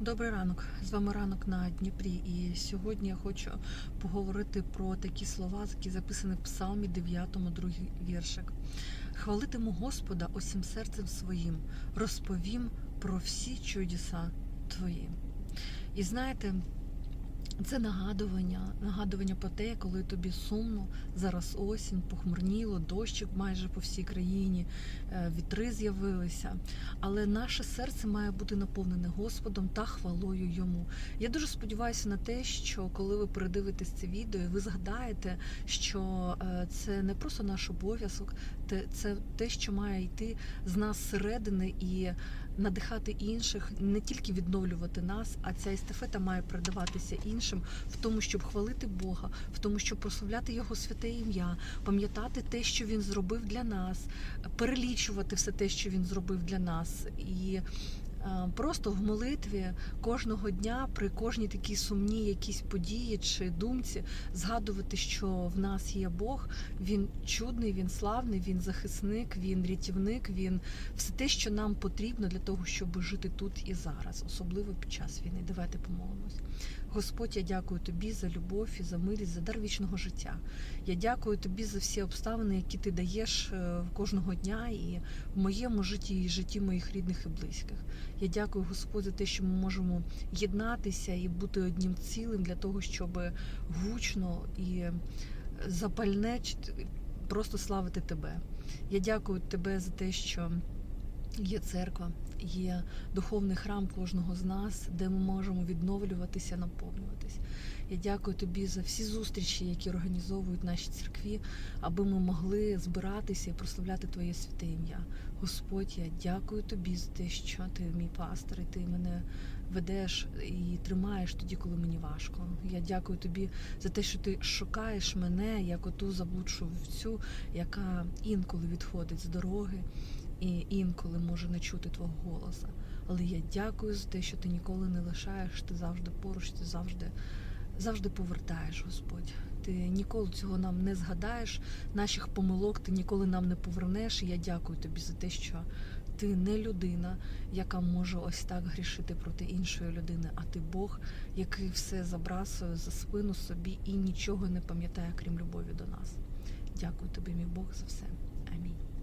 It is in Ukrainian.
Добрий ранок. З вами ранок на Дніпрі. І сьогодні я хочу поговорити про такі слова, які записані в Псалмі 9, другий віршик. Хвалитиму Господа усім серцем своїм, розповім про всі чудеса твої. І знаєте, це нагадування, нагадування про те, коли тобі сумно, зараз осінь, похмурніло, дощик майже по всій країні, е, вітри з'явилися. Але наше серце має бути наповнене Господом та хвалою йому. Я дуже сподіваюся на те, що коли ви передивитесь це відео, ви згадаєте, що е, це не просто наш обов'язок, це те, що має йти з нас зсередини і надихати інших, не тільки відновлювати нас, а ця естафета має передаватися іншим в тому, щоб хвалити Бога, в тому, щоб прославляти Його святе ім'я, пам'ятати те, що Він зробив для нас, перелічувати все те, що Він зробив для нас. І Просто в молитві кожного дня при кожній такій сумній якійсь події чи думці згадувати, що в нас є Бог, він чудний, він славний, він захисник, він рятівник, він все те, що нам потрібно для того, щоб жити тут і зараз, особливо під час війни. Давайте помолимось. Господь, я дякую тобі за любов і за милість, за дар вічного життя. Я дякую тобі за всі обставини, які ти даєш е, кожного дня і в моєму житті, і житті моїх рідних і близьких. Я дякую Господь за те, що ми можемо єднатися і бути одним цілим для того, щоб гучно і запальне просто славити тебе. Я дякую тебе за те, що є церква, є духовний храм кожного з нас, де ми можемо відновлюватися, наповнюватись. Я дякую тобі за всі зустрічі, які організовують наші церкві, аби ми могли збиратися і прославляти Твоє святе ім'я. Господь, я дякую тобі за те, що ти мій пастор, і ти мене ведеш і тримаєш тоді, коли мені важко. Я дякую тобі за те, що ти шукаєш мене як оту заблудшу вівцю, яка інколи відходить з дороги і інколи може не чути твого голоса. Але я дякую за те, що ти ніколи не лишаєш, ти завжди поруч, ти завжди, завжди повертаєш, Господь. Ти ніколи цього нам не згадаєш, наших помилок ти ніколи нам не повернеш. І я дякую тобі за те, що ти не людина, яка може ось так грішити проти іншої людини, а ти Бог, який все забрасує за спину собі і нічого не пам'ятає, крім любові до нас. Дякую тобі, мій Бог, за все. Амінь.